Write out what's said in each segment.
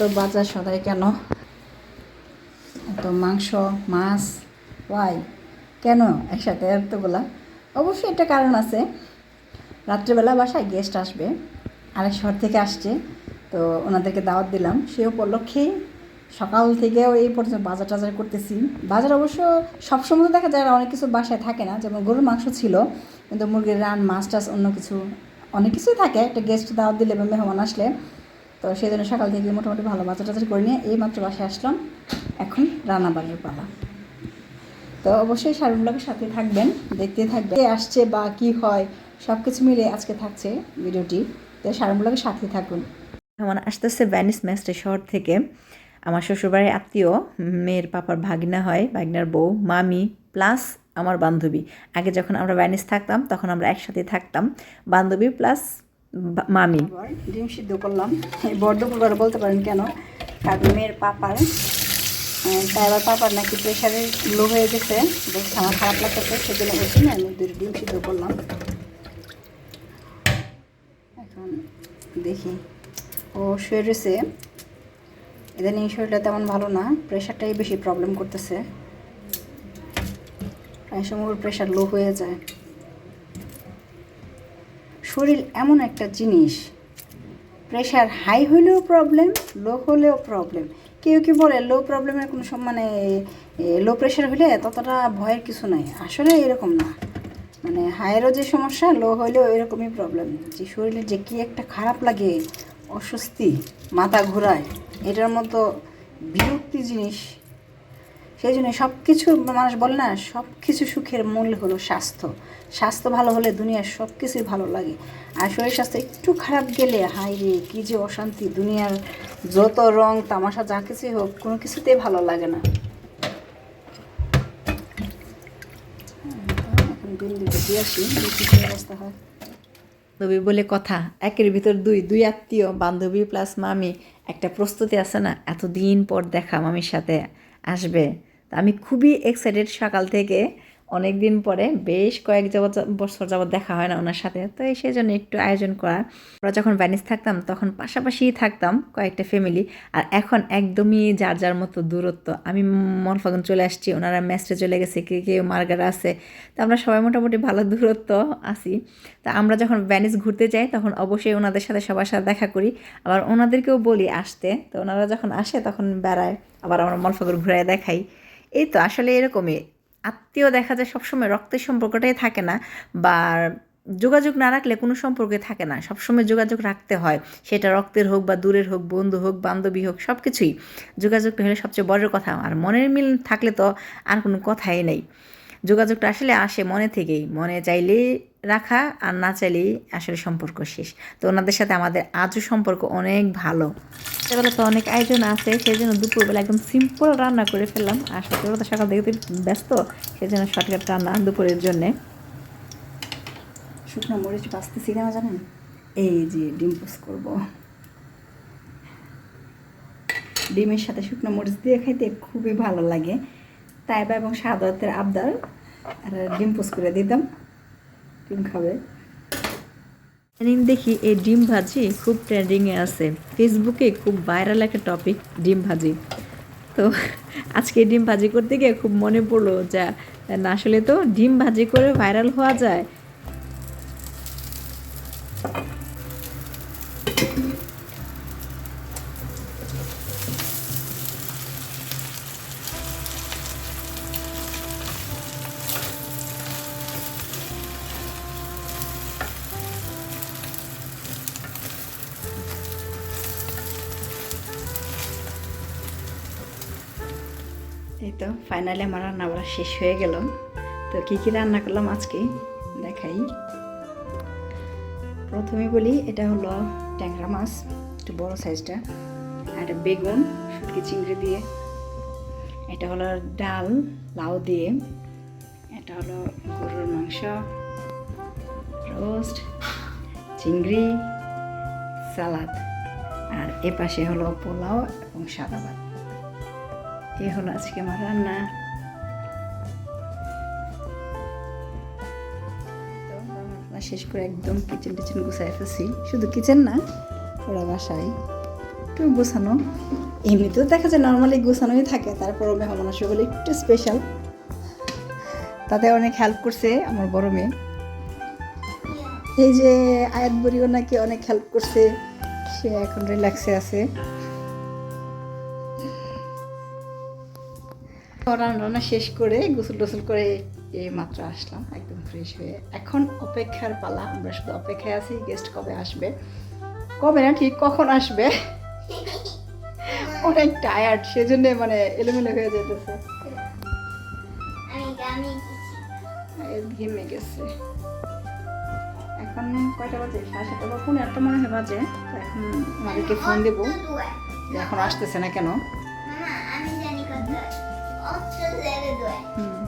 এত বাজার সদাই কেন? এত মাংস, মাছ, ওয়াই, কেন একসাথে এতগুলা? অবশ্যই একটা কারণ আছে। রাত্রেবেলা বাসায় গেস্ট আসবে, আরেক শহর থেকে আসছে, তো ওনাদেরকে দাওয়াত দিলাম। সে উপলক্ষে সকাল থেকে এই পর্যন্ত বাজার টাজার করতেছি। বাজার অবশ্য সবসময় তো দেখা যায় অনেক কিছু বাসায় থাকে না। যেমন গরুর মাংস ছিল, কিন্তু মুরগির রান, মাছ টাছ অন্য কিছু, অনেক কিছুই থাকে। একটা গেস্ট দাওয়াত দিলে বা মেহমান আসলে তো সেই জন্য সকাল থেকে মোটামুটি ভালো বাজার টাজার করে নিয়ে এই মাত্র বাসায় আসলাম। এখন রান্না বান্নার পালা। তো অবশ্যই শাড়িগুলোকে সাথে থাকবেন, দেখতে থাকবেন। কে আসছে বা কি হয় সব কিছু মিলে আজকে থাকছে ভিডিওটি। তো শাড়িগুলোকে সাথে থাকুন। আমার আসতেছে ভ্যানিস ম্যাস্টে শহর থেকে। আমার শ্বশুরবাড়ির আত্মীয়, মেয়ের পাপার ভাগিনা হয়, ভাগনার বউ, মামি, প্লাস আমার বান্ধবী। আগে যখন আমরা ভ্যানিস থাকতাম, তখন আমরা একসাথে থাকতাম। বান্ধবী প্লাস মামি। ডিম সিদ্ধ করলাম। করে বলতে পারেন কেন? কারণ মেয়ের পাপার। তাই আবার পাপার নাকি প্রেশারে লো হয়ে গেছে। দেখতে আমার খারাপ লাগতেছে, সেজন্য বলছি, না, আমি দুটো ডিম সিদ্ধ করলাম। এখন দেখি। ও শুয়ে রয়েছে। ইদানিং শরীরটা তেমন ভালো না প্রেশারটাই বেশি প্রবলেম করতেছে। প্রায় সময় প্রেশার লো হয়ে যায়। শরীর এমন একটা জিনিস। প্রেশার হাই হলেও প্রবলেম লো হলেও প্রবলেম কেউ কি বলে লো প্রবলেমের কোনো সব মানে লো প্রেশার হলে ততটা ভয়ের কিছু নাই। আসলে এরকম না। মানে হায়েরও যে সমস্যা লো হলেও এরকমই প্রবলেম যে শরীরে যে কী একটা খারাপ লাগে, অস্বস্তি, মাথা ঘোরায়, এটার মতো বিরক্তি জিনিস সেই জন্য সব কিছু মানুষ বলে না সব কিছু সুখের মূল হলো স্বাস্থ্য। স্বাস্থ্য ভালো হলে দুনিয়ার সব কিছুই ভালো লাগে। আর শরীর স্বাস্থ্য একটু খারাপ গেলে হাই রে, কী যে অশান্তি। দুনিয়ার যত রং, তামাশা, যা কিছুই হোক, কোনো কিছুতেই ভালো লাগে না। বান্ধবী বলে কথা, একের ভিতর দুই দুই আত্মীয়, বান্ধবী প্লাস মামি। একটা প্রস্তুতি আছে না, এতদিন পর দেখা মামির সাথে আসবে। আমি খুবই এক্সাইটেড সকাল থেকে। অনেক দিন পরে বেশ কয়েক যাবত বছর যাবত দেখা হয় না ওনার সাথে। তো সেই জন্য একটু আয়োজন করা। আমরা যখন ভ্যানিস থাকতাম তখন পাশাপাশিই থাকতাম কয়েকটা ফ্যামিলি আর এখন একদমই যার যার মতো দূরত্ব। আমি মনফাগুন চলে আসছি, ওনারা ম্যাচে চলে গেছে, কে কেউ মার্গারা আছে। তো আমরা সবাই মোটামুটি ভালো দূরত্ব আছি। তা আমরা যখন ভ্যানিস ঘুরতে যাই তখন অবশ্যই ওনাদের সাথে সবার সাথে দেখা করি। আবার ওনাদেরকেও বলি আসতে। তো ওনারা যখন আসে তখন বেড়ায়। আবার আমরা মলফাগর ঘুরায় দেখাই। এই তো আসলে এরকমই। আত্মীয় দেখা যায় সবসময় রক্তের সম্পর্কটাই থাকে না বা যোগাযোগ না রাখলে কোনো সম্পর্কে থাকে না। সবসময় যোগাযোগ রাখতে হয়। সেটা রক্তের হোক বা দূরের হোক, বন্ধু হোক, বান্ধবী হোক সব কিছুই যোগাযোগটা হলে সবচেয়ে বড় কথা। আর মনের মিল থাকলে তো আর কোনো কথাই নেই। যোগাযোগটা আসলে আসে মনে থেকেই। মনে চাইলেই রাখা আর না চাইলেই আসলে সম্পর্ক শেষ। তো ওনাদের সাথে আমাদের আজও সম্পর্ক অনেক ভালো। সেবেলা তো অনেক আয়োজন আছে সেই জন্য দুপুরবেলা একদম সিম্পল রান্না করে ফেললাম। আর সত্যি কথা সকাল থেকে ব্যস্ত সেই জন্য শর্টকাট রান্না দুপুরের জন্যে। শুকনো মরিচ বাঁচতেছি কেন জানেন? এই যে ডিম পোস করব। ডিমের সাথে শুকনো মরিচ দিয়ে খাইতে খুবই ভালো লাগে। তাইবা এবং সাদাতের আবদার। আর ডিম পোস করে দিতাম ডিম খাবে। ইদানিং দেখি এই ডিম ভাজি খুব ট্রেন্ডিংয়ে আছে। ফেসবুকে খুব ভাইরাল একটা টপিক ডিম ভাজি। তো আজকে ডিম ভাজি করতে গিয়ে খুব মনে পড়ল যা, না আসলে তো ডিম ভাজি করে ভাইরাল হওয়া যায়। এই তো ফাইনালি আমার রান্না বাড়া শেষ হয়ে গেল। তো কী কী রান্না করলাম আজকে? দেখাই। প্রথমে বলি, এটা হলো ট্যাংরা মাছ, একটু বড় সাইজটা, আর বেগুন, শুটকি চিংড়ি দিয়ে। এটা হলো ডাল, লাউ দিয়ে। এটা হলো গরুর মাংস, রোস্ট, চিংড়ি, সালাদ। আর এ পাশে হলো পোলাও এবং সাদা ভাত। এই হলো, আজকে আমার রান্না। শেষ করে একদম কিচেন টিচেন গুছাই ফেলছি। শুধু কিচেন না, ওরা বাসায়। একটু গোছানো। এমনিতেও দেখা যায় নর্মালি গোছানোই থাকে, তারপরও মেহমান আসবে বলে একটু স্পেশাল তাতে অনেক হেল্প করছে আমার বড় মেয়ে। এই যে আয়াত বড়িও নাকি অনেক হেল্প করছে, সে এখন রিল্যাক্সে আছে। রান্না রান্না শেষ করে গোসল টোসল করে এই মাত্র আসলাম, একদম ফ্রেশ হয়ে। এখন অপেক্ষার পালা, আমরা শুধু অপেক্ষায় আছি গেস্ট কবে আসবে? কবে না ঠিক কখন আসবে? অনেক টায়ার্ড সেজন্য মানে এলোমেলো হয়ে যেতেছে ঘেমে গেছে। এখন কয়টা বাজে? সাড়ে সাতটা বা পনেরো আটটা মনে হয় বাজে। এখন আমাদেরকে ফোন দেবো। এখন আসতেছে না কেন? আমি জানি জেরে দোয় হুম।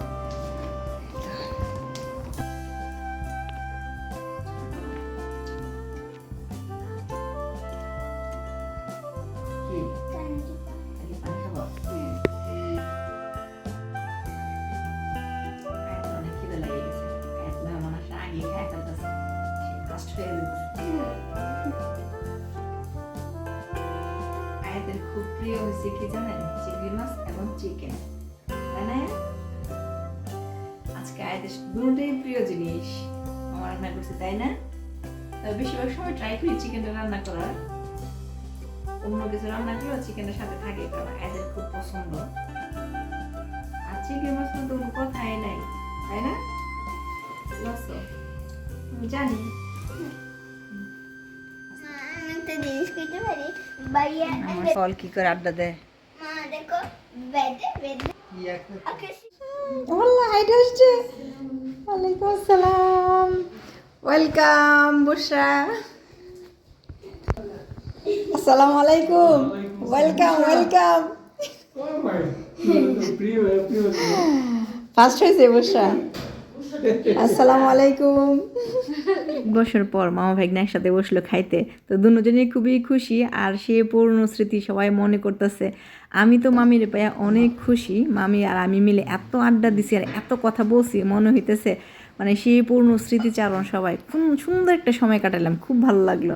আয়াতের খুব প্রিয় হয়েছে কি জানেন চিংড়ি মাছ এবং চিকেন তাই না আজকে দুটোই প্রিয় জিনিস। আমার রান্না করছে তাই না? বেশিরভাগ সময় ট্রাই করি চিকেনটা রান্না করার। অন্য কিছু রান্না করলেও চিকেনের সাথে থাকে কারণ আয়াতের খুব পছন্দ। আর চিংড়ি মাছ তো কোনো কথাই নাই তাই না? জানি। আমার ফল কি করে আড্ডা দেয়? হাইটা আসছে। ওয়ালাইকুম আসসালাম। ওয়েলকাম বুশরা আসসালামু আলাইকুম। Welcome welcome. ফার্স্ট হয়েছে বুশরা আসসালামু আলাইকুম। বছর পর মামা ভাগ্নে একসাথে বসল খাইতে। তো দুজনেই খুবই খুশি, আর সে পুরনো স্মৃতি সবাই মনে করতেছে। আমি তো মামির পায়া অনেক খুশি, মামি আর আমি মিলে এত আড্ডা দিছি আর এত কথা বলছি, মনে হইতেছে মানে সেই পুরনো স্মৃতিচারণ সবাই। খুব সুন্দর একটা সময় কাটালাম, খুব ভালো লাগল।